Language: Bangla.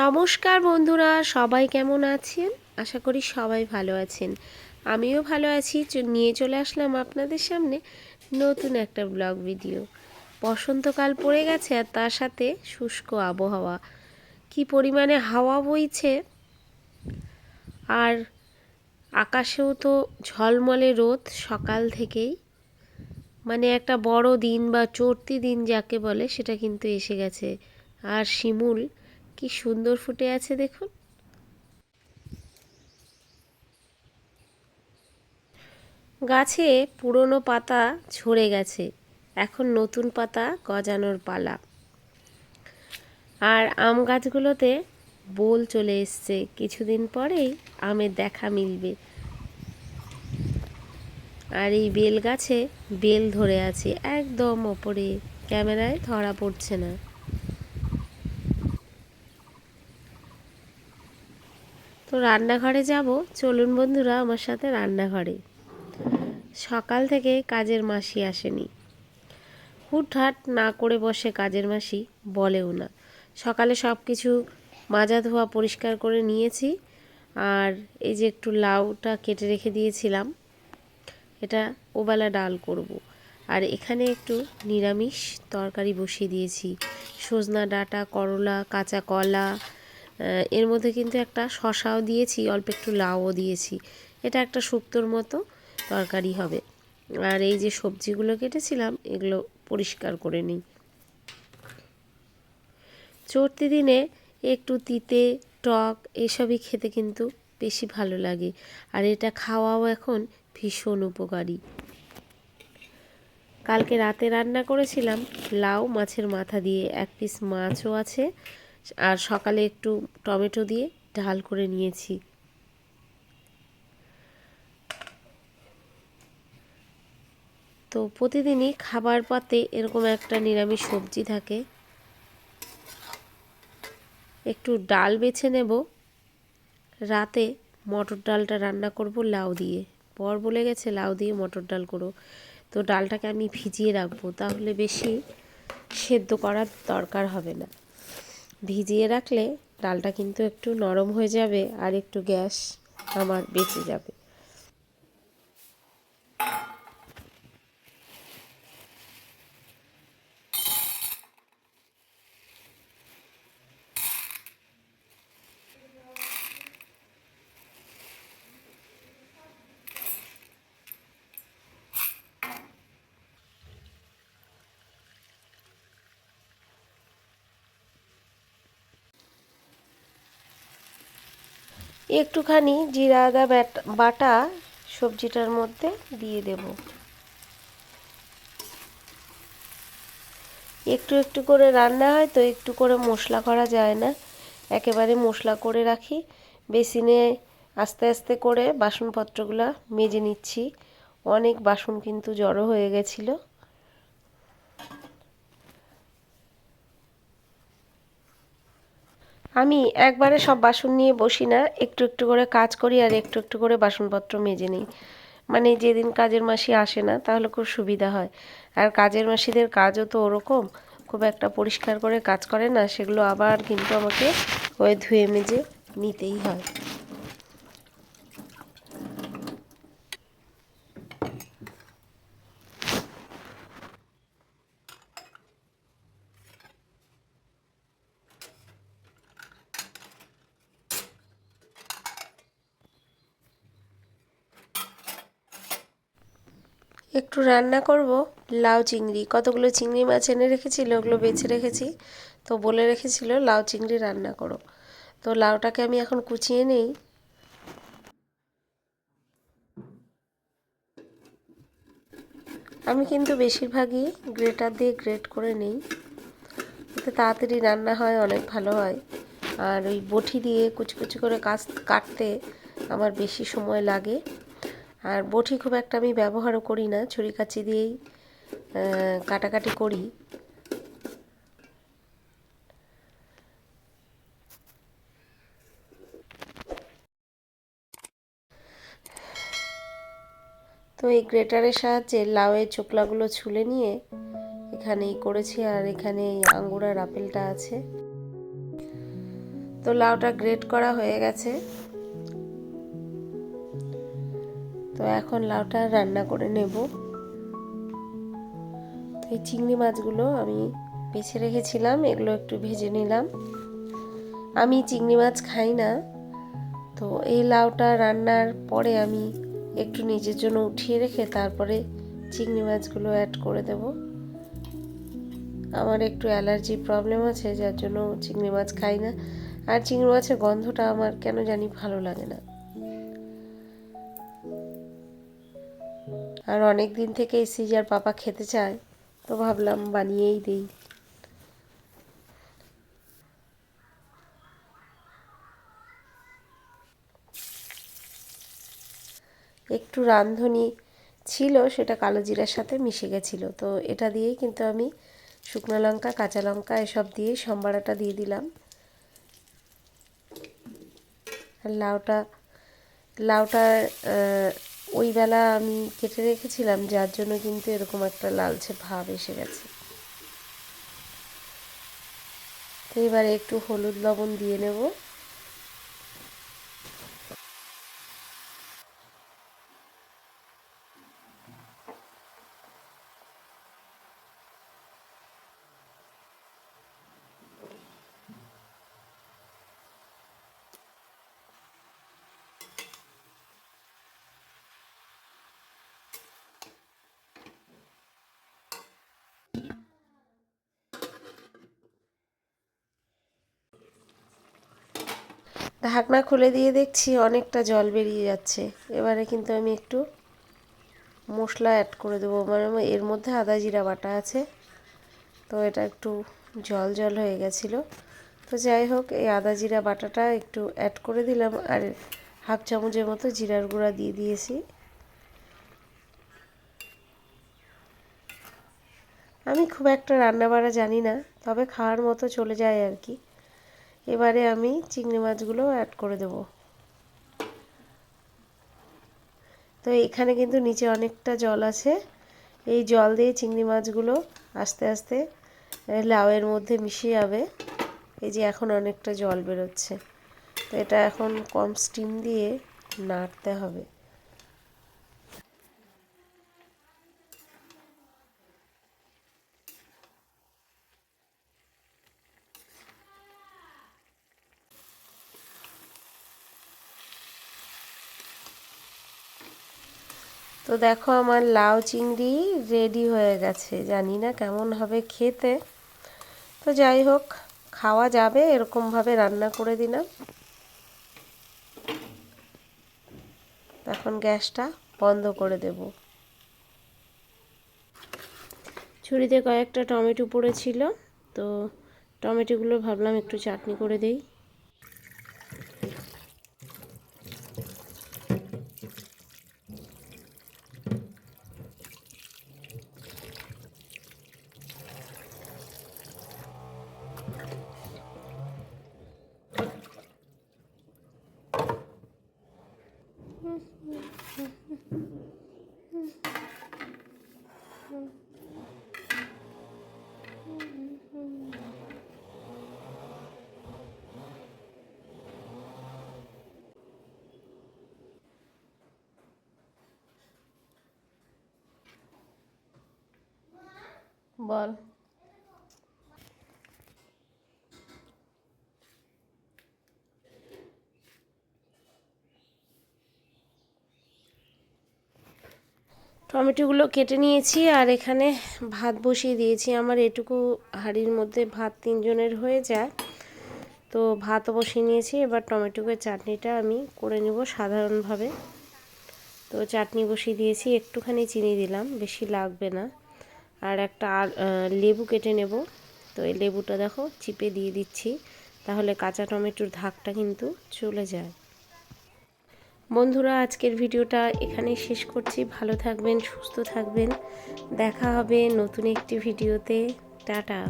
নমস্কার বন্ধুরা, সবাই কেমন আছেন? আশা করি সবাই ভালো আছেন। আমিও ভালো আছি। নিয়ে চলে আসলাম আপনাদের সামনে নতুন একটা ব্লগ ভিডিও। বসন্তকাল পড়ে গেছে আর তার সাথে শুষ্ক আবহাওয়া। কি পরিমাণে হাওয়া বইছে। আর আকাশেও তো ঝলমলে রোদ সকাল থেকেই। মানে একটা বড় দিন বা চড়তি দিন যাকে বলে, সেটা কিন্তু এসে গেছে। আর শিমুল কি সুন্দর ফুটে আছে দেখুন। গাছে পুরনো পাতা ঝরে গেছে, এখন নতুন পাতা গজানোর পালা। আর আম গাছগুলোতে বোল চলে এসছে, কিছুদিন পরেই আমের দেখা মিলবে। আর এই বেল গাছে বেল ধরে আছে, একদম ওপরে, ক্যামেরায় ধরা পড়ছে না। তো রান্নাঘরে যাব। চলুন বন্ধুরা, আমার সাথে রান্নাঘরে। সকাল থেকে কাজের মাসি আসেনি। হুটহাট না করে বসে কাজের মাসি বলেও না। সকালে সব কিছু মাজা ধোয়া পরিষ্কার করে নিয়েছি। আর এই যে একটু লাউটা কেটে রেখে দিয়েছিলাম, এটা ওবেলা ডাল করব। আর এখানে একটু নিরামিষ তরকারি বসিয়ে দিয়েছি। সজনা ডাঁটা, করলা, কাঁচা কলা এর মধ্যে কিন্তু একটা শশাও দিয়েছি, অল্প একটু লাউও দিয়েছি। এটা একটা শুক্তোর মতো তরকারি হবে। আর এই যে সবজিগুলো কেটেছিলাম, এগুলো পরিষ্কার করে নিই। চড়তি দিনে একটু তিতে, টক এসবই খেতে কিন্তু বেশি ভালো লাগে। আর এটা খাওয়াও এখন ভীষণ উপকারী। কালকে রাতে রান্না করেছিলাম, লাউ মাছের মাথা দিয়ে, এক পিস মাছও আছে। আর সকালে একটু টমেটো দিয়ে ঢাল করে নিয়েছি। তো প্রতিদিনই খাবার পাতে এরকম একটা নিরামিষ সবজি থাকে। একটু ডাল বেছে নেব। রাতে মটর ডালটা রান্না করব লাউ দিয়ে। বর বলে গেছে লাউ দিয়ে মটর ডাল করো। তো ডালটাকে আমি ভিজিয়ে রাখব, তাহলে বেশি সেদ্ধ করার দরকার হবে না। ভিজিয়ে রাখলে ডালটা কিন্তু একটু নরম হয়ে যাবে আর একটু গ্যাস আমার বেঁচে যাবে। একটুখানি জিরা, আদা বাটা সবজিটার মধ্যে দিয়ে দেব। একটু একটু করে রান্না হয় তো একটু করে মশলা করা যায় না। একেবারে মশলা করে রাখি। বেসিনে আস্তে আস্তে করে বাসনপত্রগুলো মেজে নিচ্ছি। অনেক বাসন কিন্তু জড়ো হয়ে গেছিল। আমি একবারে সব বাসন নিয়ে বসি না, একটু একটু করে কাজ করি আর একটু একটু করে বাসনপত্র মেজে নিই। মানে যেদিন কাজের মাসি আসে না, তাহলে খুব সুবিধা হয়। আর কাজের মাসিদের কাজও তো ওরকম, খুব একটা পরিষ্কার করে কাজ করে না, সেগুলো আবার কিন্তু আমাকে ওই ধুয়ে মেজে নিতেই হয়। একটু রান্না করব। লাউ চিংড়ি। কতগুলো চিংড়ি মাছ এনে রেখেছিল ওগুলো বেছে রেখেছি। তো বলে রেখেছিল, লাউ চিংড়ি রান্না করো। তো লাউটাকে আমি এখন কুচিয়ে নেই। আমি কিন্তু বেশিরভাগই গ্রেটার দিয়ে গ্রেট করে নেই। এতে তাড়াতাড়ি রান্না হয়, অনেক ভালো হয়। আর ওই বটি দিয়ে কুচি কুচি করে কাজ কাটতে আমার বেশি সময় লাগে। আর বটি খুব একটা আমি ব্যবহারও করি না ছুরি কাচি দিয়েই কাটাকাটি করি। তো এই গ্রেটারের সাহায্যে লাউয়ের চোকলাগুলো ছুলে নিয়ে এখানেই করেছি, আর এখানে এই আঙ্গুর আর আপেলটা আছে। তো লাউটা গ্রেট করা হয়ে গেছে। তো এখন লাউটা রান্না করে নেব। তো এই চিংড়ি মাছগুলো আমি বেছে রেখেছিলাম, এগুলো একটু ভেজে নিলাম। আমি চিংড়ি মাছ খাই না, তো এই লাউটা রান্নার পরে আমি একটু নিজের জন্য উঠিয়ে রেখে তারপরে চিংড়ি মাছগুলো অ্যাড করে দেব। আমার একটু অ্যালার্জি প্রবলেম আছে, যার জন্য চিংড়ি মাছ খাই না। আর চিংড়ি মাছের গন্ধটা আমার কেন জানি ভালো লাগে না। আর অনেক দিন থেকে এই সিজার পাপা খেতে চায়, তো ভাবলাম বানিয়েই দিই। একটু রাঁধুনি ছিল, সেটা কালো জিরার সাথে মিশে গেছিল, তো এটা দিয়েই কিন্তু আমি শুকনো লঙ্কা, কাঁচা লঙ্কা এসব দিয়েই সম্বারাটা দিয়ে দিলাম। আর লাউটা লাউটা ওই বেলা আমি কেটে রেখেছিলাম, যার জন্য কিন্তু এরকম একটা লালচে ভাব এসে গেছে। তো এবারে একটু হলুদ লবণ দিয়ে নেব। ঢাকনা খুলে দিয়ে দেখছি অনেকটা জল বেরিয়ে যাচ্ছে। এবারে কিন্তু আমি একটু মশলা অ্যাড করে দেবো। মানে এর মধ্যে আদা জিরা বাটা আছে। তো এটা একটু জল জল হয়ে গেছিল। তো যাই হোক, এই আদা জিরা বাটাটা একটু অ্যাড করে দিলাম আর হাফ চামচের মতো জিরার গুঁড়া দিয়ে দিয়েছি। আমি খুব একটা রান্না বাড়া জানি না, তবে খাওয়ার মতো চলে যায় আর কি। এবারে আমি চিংড়ি মাছগুলো অ্যাড করে দেব। তো এখানে কিন্তু নিচে অনেকটা জল আছে। এই জল দিয়ে চিংড়ি মাছগুলো আস্তে আস্তে লাউয়ের মধ্যে মিশে যাবে। এই যে এখন অনেকটা জল বেরোচ্ছে। তো এটা এখন কম স্টিম দিয়ে নাড়তে হবে। তো দেখো আমার লাউ চিংড়ি রেডি হয়ে গেছে। জানি না কেমন হবে খেতে। তো যাই হোক, খাওয়া যাবে, এরকমভাবে রান্না করে দিলাম। এখন গ্যাসটা বন্ধ করে দেব। ছুরিতে কয়েকটা টমেটো পড়েছিল, তো টমেটোগুলো ভাবলাম একটু চাটনি করে দেই। বল। টমেটোগুলো কেটে নিয়েছি আর এখানে ভাত বসিয়ে দিয়েছি। আমার এটুকু হাঁড়ির মধ্যে ভাত তিনজনের হয়ে যায়। তো ভাত বসিয়ে নিয়েছি। এবার টমেটোকে চাটনিটা আমি করে নেব সাধারণভাবে। তো চাটনি বসিয়ে দিয়েছি। একটুখানি চিনি দিলাম। বেশি লাগবে না। আর একটা লেবু কেটে নেব। তো এই লেবুটা দেখো, চিপে দিয়ে দিচ্ছি। তাহলে কাঁচা টমেটোর ধাকটা কিন্তু চলে যায়। বন্ধুরা, আজকের ভিডিওটা এখানেই শেষ করছি। ভালো থাকবেন, সুস্থ থাকবেন। দেখা হবে নতুন একটি ভিডিওতে। টাটা।